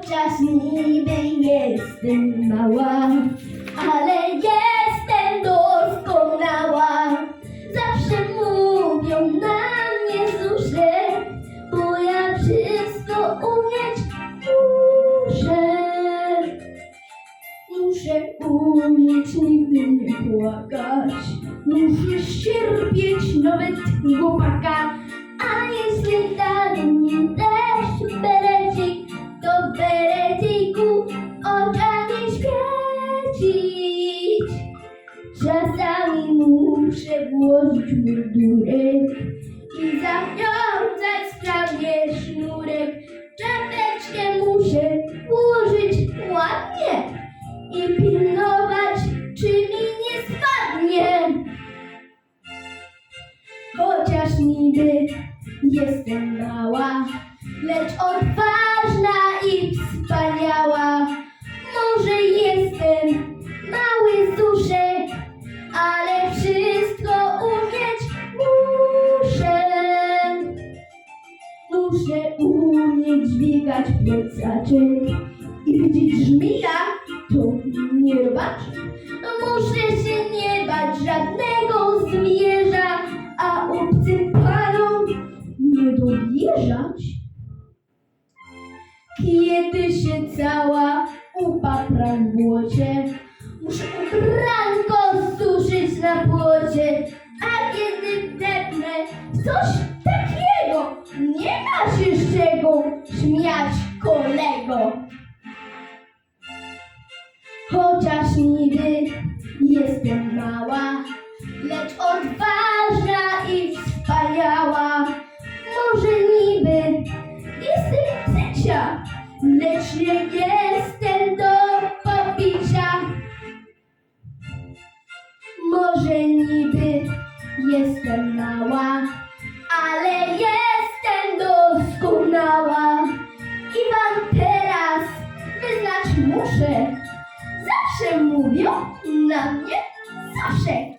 Chociaż niby jestem mała, ale jestem doskonała. Zawsze mówią na mnie zusze, bo ja wszystko umieć muszę. Muszę umieć nigdy nie płakać, muszę cierpieć nawet chłopaka. A jeśli dalej świecić. Czasami muszę włożyć mundurek i zawiązać sprawnie sznurek. Czapeczkę muszę włożyć ładnie i pilnować, czy mi nie spadnie. Chociaż niby jestem mała, lecz odważna Muszę umieć dźwigać plecaczek i widzieć żmija, to nie robaczek. Muszę się nie bać żadnego zwierza, a obcym panom nie dowierzać. Kiedy się cała upapram w błocie, muszę ubranko suszyć na płocie, ma się z czego śmiać kolego. Chociaż niby jestem mała, lecz odważna i wspaniała. Może niby jestem trzecia, lecz nie jestem do pobicia. Może niby jestem mała, muszę. Zawsze mówią na mnie Zaszek.